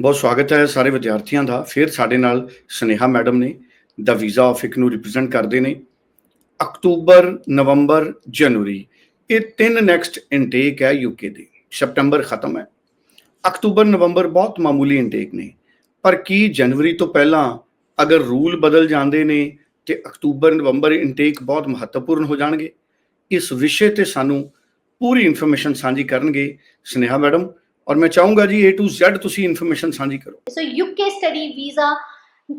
ਬਹੁਤ ਸਵਾਗਤ ਹੈ ਸਾਰੇ ਵਿਦਿਆਰਥੀਆਂ ਦਾ। ਫਿਰ ਸਾਡੇ ਨਾਲ ਸਨੇਹਾ ਮੈਡਮ ਨੇ ਦਾ ਵੀਜ਼ਾ ਆਫਿਕ ਨੂੰ ਰਿਪਰੈਜ਼ੈਂਟ ਕਰਦੇ ਨੇ। ਅਕਤੂਬਰ, ਨਵੰਬਰ, ਜਨਵਰੀ, ਇਹ ਤਿੰਨ ਨੈਕਸਟ ਇਨਟੇਕ ਹੈ ਯੂਕੇ ਦੀ। ਸਪਟੈਂਬਰ ਖਤਮ ਹੈ। ਅਕਤੂਬਰ, ਨਵੰਬਰ ਬਹੁਤ ਮਾਮੂਲੀ ਇਨਟੇਕ ਨੇ। ਪਰ ਕੀ ਜਨਵਰੀ ਤੋਂ ਪਹਿਲਾਂ ਅਗਰ ਰੂਲ ਬਦਲ ਜਾਂਦੇ ਨੇ ਤੇ ਅਕਤੂਬਰ, ਨਵੰਬਰ ਇਨਟੇਕ ਬਹੁਤ ਮਹੱਤਵਪੂਰਨ ਹੋ ਜਾਣਗੇ? ਇਸ ਵਿਸ਼ੇ ਤੇ ਸਾਨੂੰ ਪੂਰੀ ਇਨਫੋਰਮੇਸ਼ਨ ਸਾਂਝੀ ਕਰਨਗੇ। ਸਨੇਹਾ ਮੈਡਮ ਔਰ ਮੈਂ ਚਾਹੂੰਗਾ ਜੀ A to Z ਤੁਸੀਂ ਇਨਫੋਰਮੇਸ਼ਨ ਸਾਂਝੀ ਕਰੋ। So UK study visa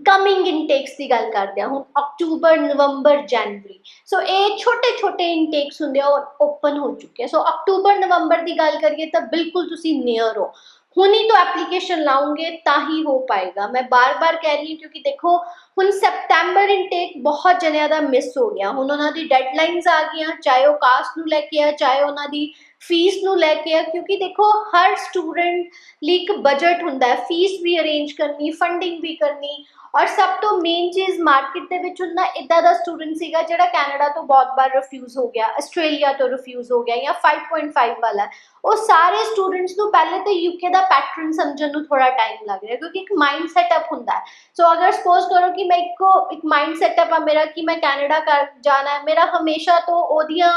coming intakes ਦੀ ਗੱਲ ਕਰਦੇ ਹਾਂ, ਹੁਣ ਅਕਤੂਬਰ ਨਵੰਬਰ ਜਨਵਰੀ ਸੋ ਇਹ ਛੋਟੇ ਛੋਟੇ ਇਨਟੇਕਸ ਹੁੰਦੇ ਆ ਓਪਨ ਹੋ ਚੁੱਕੇ ਆ। ਸੋ ਅਕਤੂਬਰ ਨਵੰਬਰ ਦੀ ਗੱਲ ਕਰੀਏ ਤਾਂ ਬਿਲਕੁਲ ਤੁਸੀਂ ਨੀਅਰ ਹੋ। ਹੁਣੀ ਤੋਂ ਐਪਲੀਕੇਸ਼ਨ ਲਾਉਂਗੇ ਤਾਂ ਹੀ ਹੋ ਪਾਏਗਾ। ਮੈਂ ਬਾਰ-ਬਾਰ ਕਹਿ ਰਹੀ ਹਾਂ ਕਿਉਂਕਿ ਦੇਖੋ, ਹੁਣ ਸੈਪਟੈਂਬਰ ਇਨਟੇਕ ਬਹੁਤ ਜਣਿਆਂ ਦਾ ਮਿਸ ਹੋ ਗਿਆ। ਹੁਣ ਉਹਨਾਂ ਦੀ ਡੈਡਲਾਈਨਸ ਆ ਗਈਆਂ, ਚਾਹੇ ਉਹ ਕਾਸਟ ਨੂੰ ਲੈ ਕੇ ਆ, ਚਾਹੇ ਉਹਨਾਂ ਦੀ ਫੀਸ ਨੂੰ ਲੈ ਕੇ ਆ, ਕਿਉਂਕਿ ਦੇਖੋ ਹਰ ਸਟੂਡੈਂਟ ਲਈ ਇੱਕ ਬਜਟ ਹੁੰਦਾ ਹੈ। ਫੀਸ ਵੀ ਅਰੇਂਜ ਕਰਨੀ ਫੰਡਿੰਗ ਵੀ ਕਰਨੀ ਔਰ ਸਭ ਤੋਂ ਮੇਨ ਚੀਜ਼ ਮਾਰਕੀਟ ਦੇ ਵਿੱਚ ਹੁੰਦਾ ਇਦਾਂ ਦਾ ਸਟੂਡੈਂਟ ਸੀਗਾ ਜਿਹੜਾ ਕੈਨੇਡਾ ਤੋਂ ਬਹੁਤ ਵਾਰ ਰਿਫਿਊਜ਼ ਹੋ ਗਿਆ, ਆਸਟ੍ਰੇਲੀਆ ਤੋਂ ਰਿਫਿਊਜ਼ ਹੋ ਗਿਆ ਜਾਂ 5.5 ਵਾਲਾ। ਉਹ ਸਾਰੇ ਸਟੂਡੈਂਟਸ ਨੂੰ ਪਹਿਲੇ ਤਾਂ ਯੂਕੇ ਦਾ ਪੈਟਰਨ ਸਮਝਣ ਨੂੰ ਥੋੜਾ ਟਾਈਮ ਲੱਗ ਰਿਹਾ, ਕਿਉਂਕਿ ਇੱਕ ਮਾਈਂਡ ਸੈਟਅਪ ਹੁੰਦਾ ਸੋ ਅਗਰ ਸਪੋਜ਼ ਕਰੋ ਕਿ ਮੈਂ ਇੱਕੋ ਇੱਕ ਮਾਈਂਡ ਸੈਟਅਪ ਆ ਮੇਰਾ, ਕਿ ਮੈਂ ਕੈਨੇਡਾ ਕਰ ਜਾਣਾ ਹੈ, ਮੇਰਾ ਹਮੇਸ਼ਾ ਤੋਂ ਉਹਦੀਆਂ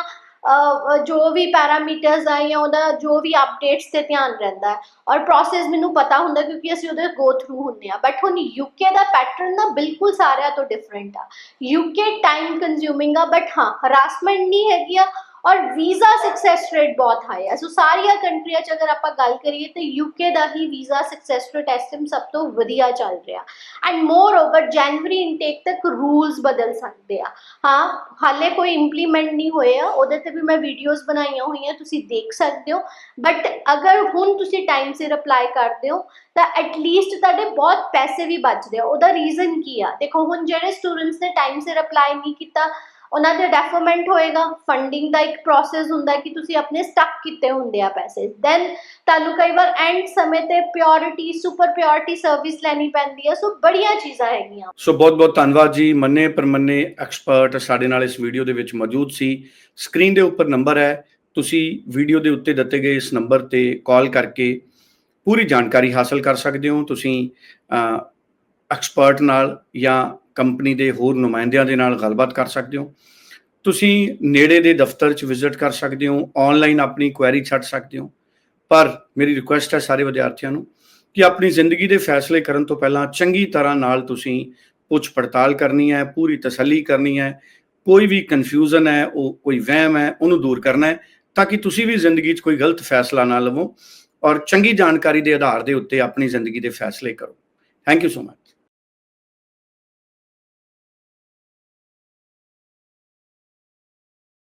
ਜੋ ਵੀ ਪੈਰਾਮੀਟਰਸ ਆ ਜਾਂ ਉਹਦਾ ਜੋ ਵੀ ਅਪਡੇਟਸ ਤੇ ਧਿਆਨ ਰਹਿੰਦਾ ਹੈ। ਔਰ ਪ੍ਰੋਸੈਸ ਮੈਨੂੰ ਪਤਾ ਹੁੰਦਾ ਕਿਉਂਕਿ ਅਸੀਂ ਉਹਦੇ ਗੋ ਥਰੂ ਹੁੰਦੇ ਆ ਬਟ ਹੁਣ ਯੂਕੇ ਦਾ ਪੈਟਰਨ ਨਾ ਬਿਲਕੁਲ ਸਾਰਿਆਂ ਤੋਂ ਡਿਫਰੈਂਟ ਆ। ਯੂਕੇ ਟਾਈਮ ਕੰਜ਼ਿਊਮਿੰਗ ਆ ਬਟ ਹਾਂ ਹਰਾਸਮੈਂਟ ਨਹੀਂ ਹੈਗੀ ਆ ਔਰ ਵੀਜ਼ਾ ਸਕਸੈਸ ਰੇਟ ਬਹੁਤ ਹਾਈ ਹੈ। ਸੋ ਸਾਰੀਆਂ ਕੰਟਰੀਆਂ 'ਚ ਅਗਰ ਆਪਾਂ ਗੱਲ ਕਰੀਏ ਤਾਂ ਯੂਕੇ ਦਾ ਹੀ ਵੀਜ਼ਾ ਸਕਸੈਸ ਰੇਟ ਇਸ ਸਭ ਤੋਂ ਵਧੀਆ ਚੱਲ ਰਿਹਾ। ਐਂਡ ਮੋਰ ਓਵਰ ਜਨਵਰੀ ਇਨਟੇਕ ਤੱਕ ਰੂਲਸ ਬਦਲ ਸਕਦੇ ਆ। ਹਾਂ, ਹਾਲੇ ਕੋਈ ਇੰਪਲੀਮੈਂਟ ਨਹੀਂ ਹੋਏ ਆ। ਉਹਦੇ ਤੇ ਵੀ ਮੈਂ ਵੀਡੀਓਜ਼ ਬਣਾਈਆਂ ਹੋਈਆਂ, ਤੁਸੀਂ ਦੇਖ ਸਕਦੇ ਹੋ। ਬਟ ਅਗਰ ਹੁਣ ਤੁਸੀਂ ਟਾਈਮ ਸਿਰ ਅਪਲਾਈ ਕਰਦੇ ਹੋ, ਤਾਂ ਐਟਲੀਸਟ ਤੁਹਾਡੇ ਬਹੁਤ ਪੈਸੇ ਵੀ ਬਚਦੇ ਆ। ਉਹਦਾ ਰੀਜ਼ਨ ਕੀ ਆ? ਦੇਖੋ, ਹੁਣ ਜਿਹੜੇ ਸਟੂਡੈਂਟਸ ਨੇ ਟਾਈਮ ਸਿਰ ਅਪਲਾਈ ਨਹੀਂ ਕੀਤਾ ਉਹਨਾਂ ਦੇ ਡੈਫਰਮੈਂਟ ਹੋਏਗਾ ਫੰਡਿੰਗ ਦਾ ਇੱਕ ਪ੍ਰੋਸੈਸ ਹੁੰਦਾ ਕਿ ਤੁਸੀਂ ਆਪਣੇ ਸਟਕ ਕੀਤੇ ਹੁੰਦੇ ਆ ਪੈਸੇ। ਦੈਨ ਤੁਹਾਨੂੰ ਕਈ ਵਾਰ ਐਂਡ ਸਮੇਂ ਤੇ ਪਿਓਰਿਟੀ ਸੁਪਰ ਪਿਓਰਿਟੀ ਸਰਵਿਸ ਲੈਣੀ ਪੈਂਦੀ ਹੈ ਸੋ ਬੜੀਆਂ ਚੀਜ਼ਾਂ ਹੈਗੀਆਂ। ਸੋ ਬਹੁਤ ਬਹੁਤ ਧੰਨਵਾਦ ਜੀ। ਮੰਨੇ ਪਰਮੰਨੇ ਐਕਸਪਰਟ ਸਾਡੇ ਨਾਲ ਇਸ ਵੀਡੀਓ ਦੇ ਵਿੱਚ ਮੌਜੂਦ ਸੀ। ਸਕਰੀਨ ਦੇ ਉੱਪਰ ਨੰਬਰ ਹੈ। ਤੁਸੀਂ ਵੀਡੀਓ ਦੇ ਉੱਤੇ ਦਿੱਤੇ ਗਏ ਇਸ ਨੰਬਰ ਤੇ ਕਾਲ ਕਰਕੇ ਪੂਰੀ ਜਾਣਕਾਰੀ ਹਾਸਲ ਕਰ ਸਕਦੇ ਹੋ। ਤੁਸੀਂ ਐਕਸਪਰਟ ਨਾਲ ਜਾਂ ਕੰਪਨੀ ਦੇ ਹੋਰ ਨੁਮਾਇੰਦਿਆਂ ਦੇ ਨਾਲ ਗੱਲਬਾਤ ਕਰ ਸਕਦੇ ਹੋ। ਤੁਸੀਂ ਨੇੜੇ ਦੇ ਦਫ਼ਤਰ 'ਚ ਵਿਜ਼ਿਟ ਕਰ ਸਕਦੇ ਹੋ ਆਨਲਾਈਨ ਆਪਣੀ ਕੁਐਰੀ ਛੱਡ ਸਕਦੇ ਹੋ। ਪਰ ਮੇਰੀ ਰਿਕੁਐਸਟ ਹੈ ਸਾਰੇ ਵਿਦਿਆਰਥੀਆਂ ਨੂੰ ਕਿ ਆਪਣੀ ਜ਼ਿੰਦਗੀ ਦੇ ਫੈਸਲੇ ਕਰਨ ਤੋਂ ਪਹਿਲਾਂ ਚੰਗੀ ਤਰ੍ਹਾਂ ਨਾਲ ਤੁਸੀਂ ਪੁੱਛ ਪੜਤਾਲ ਕਰਨੀ ਹੈ, ਪੂਰੀ ਤਸੱਲੀ ਕਰਨੀ ਹੈ। ਕੋਈ ਵੀ ਕਨਫਿਊਜ਼ਨ ਹੈ, ਉਹ ਕੋਈ ਵਹਿਮ ਹੈ, ਉਹਨੂੰ ਦੂਰ ਕਰਨਾ ਹੈ ਤਾਂ ਕਿ ਤੁਸੀਂ ਵੀ ਜ਼ਿੰਦਗੀ 'ਚ ਕੋਈ ਗਲਤ ਫੈਸਲਾ ਨਾ ਲਵੋ ਔਰ ਚੰਗੀ ਜਾਣਕਾਰੀ ਦੇ ਆਧਾਰ ਦੇ ਉੱਤੇ ਆਪਣੀ ਜ਼ਿੰਦਗੀ ਦੇ ਫੈਸਲੇ ਕਰੋ। Thank you so much